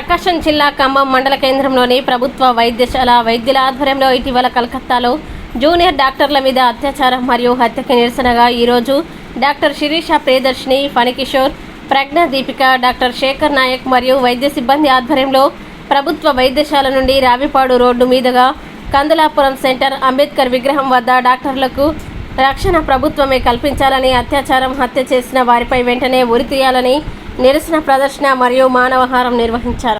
ప్రకాశం జిల్లా ఖమ్మం మండల కేంద్రంలోని ప్రభుత్వ వైద్యశాల వైద్యుల ఆధ్వర్యంలో ఇటీవల కలకత్తాలో జూనియర్ డాక్టర్ల మీద అత్యాచారం మరియు హత్యకి నిరసనగా ఈరోజు డాక్టర్ శిరీష ప్రియదర్శిని ఫణికిషోర్ ప్రజ్ఞా దీపిక డాక్టర్ శేఖర్ నాయక్ మరియు వైద్య సిబ్బంది ఆధ్వర్యంలో ప్రభుత్వ వైద్యశాల నుండి రావిపాడు రోడ్డు మీదుగా కందలాపురం సెంటర్ అంబేద్కర్ విగ్రహం వద్ద డాక్టర్లకు రక్షణ ప్రభుత్వమే కల్పించాలని అత్యాచారం హత్య చేసిన వారిపై వెంటనే ఉరి తీయాలని నిరసన ప్రదర్శన మరియు మానవహారం నిర్వహించారు.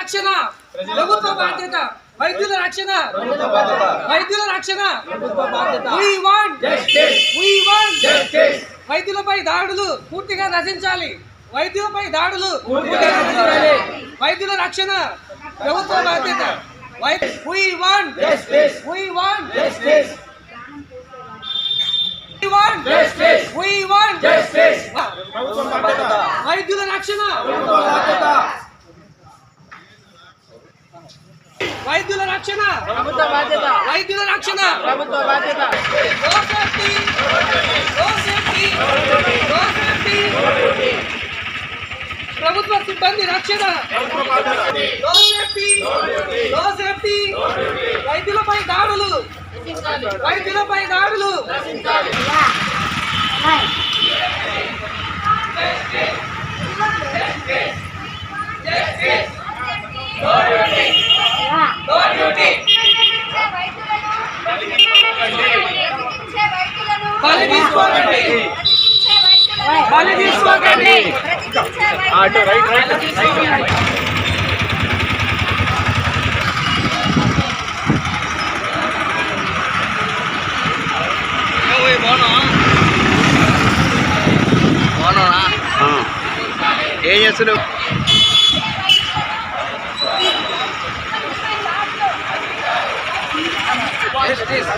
రక్షణ ప్రభుత్వ బాధ్యత. వైద్యుల రక్షణ. వైద్యుల రక్షణ. వైద్యులపై దాడులు పూర్తిగా నశించాలి. వైద్యులపై దాడులు వైద్యుల రక్షణ ప్రభుత్వ బాధ్యత. వై- వైద్యుల రక్షణ. వైద్యుల రక్షణ. ప్రభుత్వ బాధ్యత. వైద్యుల రక్షణ. ప్రభుత్వ బాధ్యత. No safety no safety no safety ప్రభుత్వ సిబ్బంది రక్షణ. నో సేఫ్టీ వైద్యులపై వైద్యులపై దాడులు. బలి తీసుకోకండి. బలి తీసుకోకండి. అటు రైట్ రైట్. ఏం చేస్తున్నావు Justice!